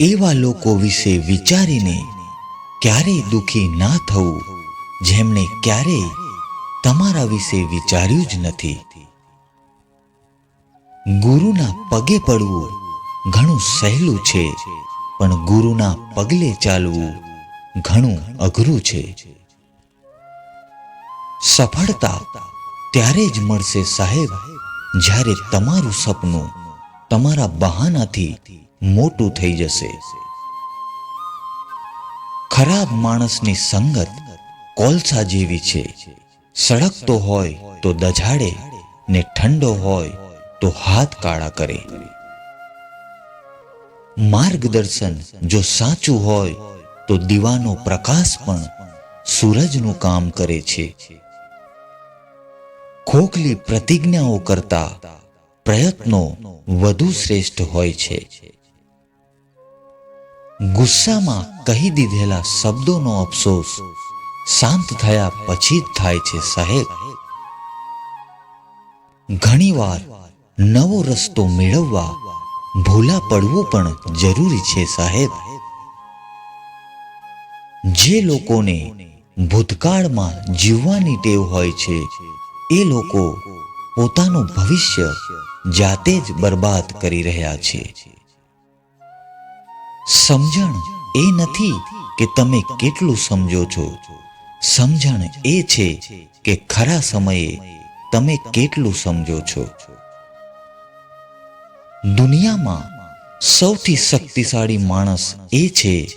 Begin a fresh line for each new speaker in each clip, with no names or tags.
એવા લોકો વિશે વિચારીને ક્યારેય દુઃખી ના થવું, જેમણે ક્યારેય તમારા વિશે વિચાર્યું જ નથી. ગુરુના પગે પડવું ઘણું સહેલું છે, પણ ગુરુના પગલે ચાલવું ઘણું અઘરું છે. સફળતા ત્યારે જ મળશે સાહેબ, જ્યારે તમારું સપનું તમારા બહાનાથી મોટું થઈ જશે. ખરાબ માણસની સંગત કોલસા જેવી છે. સળગતો હોય તો દજાડે ને ઠંડો હોય તો હાથ કાળા કરે. માર્ગદર્શન જો સાચું હોય તો દીવાનો પ્રકાશ પણ સૂરજનું કામ કરે છે. ખોખલી પ્રતિજ્ઞાઓ કરતા પ્રયત્નો વધુ શ્રેષ્ઠ હોય છે. ગુસ્સામાં કહી દીધેલા શબ્દોનો અફસોસ શાંત થયા પછી જ થાય છે, સાહેબ. ઘણીવાર નવો રસ્તો મેળવવા ભૂલા પડવું પણ જરૂરી છે, સાહેબ. જે લોકોને ભૂતકાળમાં જીવવાની ટેવ હોય છે, એ લોકો પોતાનું ભવિષ્ય જાતે જ બરબાદ કરી રહ્યા છે. સમજણ એ નથી કે તમે કેટલું સમજો છો. સમજણ એ છે કે ખરા સમયે તમે કેટલું સમજો છો. દુનિયામાં સૌથી શક્તિશાળી માણસ એ છે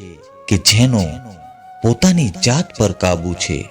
કે જેનો પોતાની જાત પર કાબુ છે.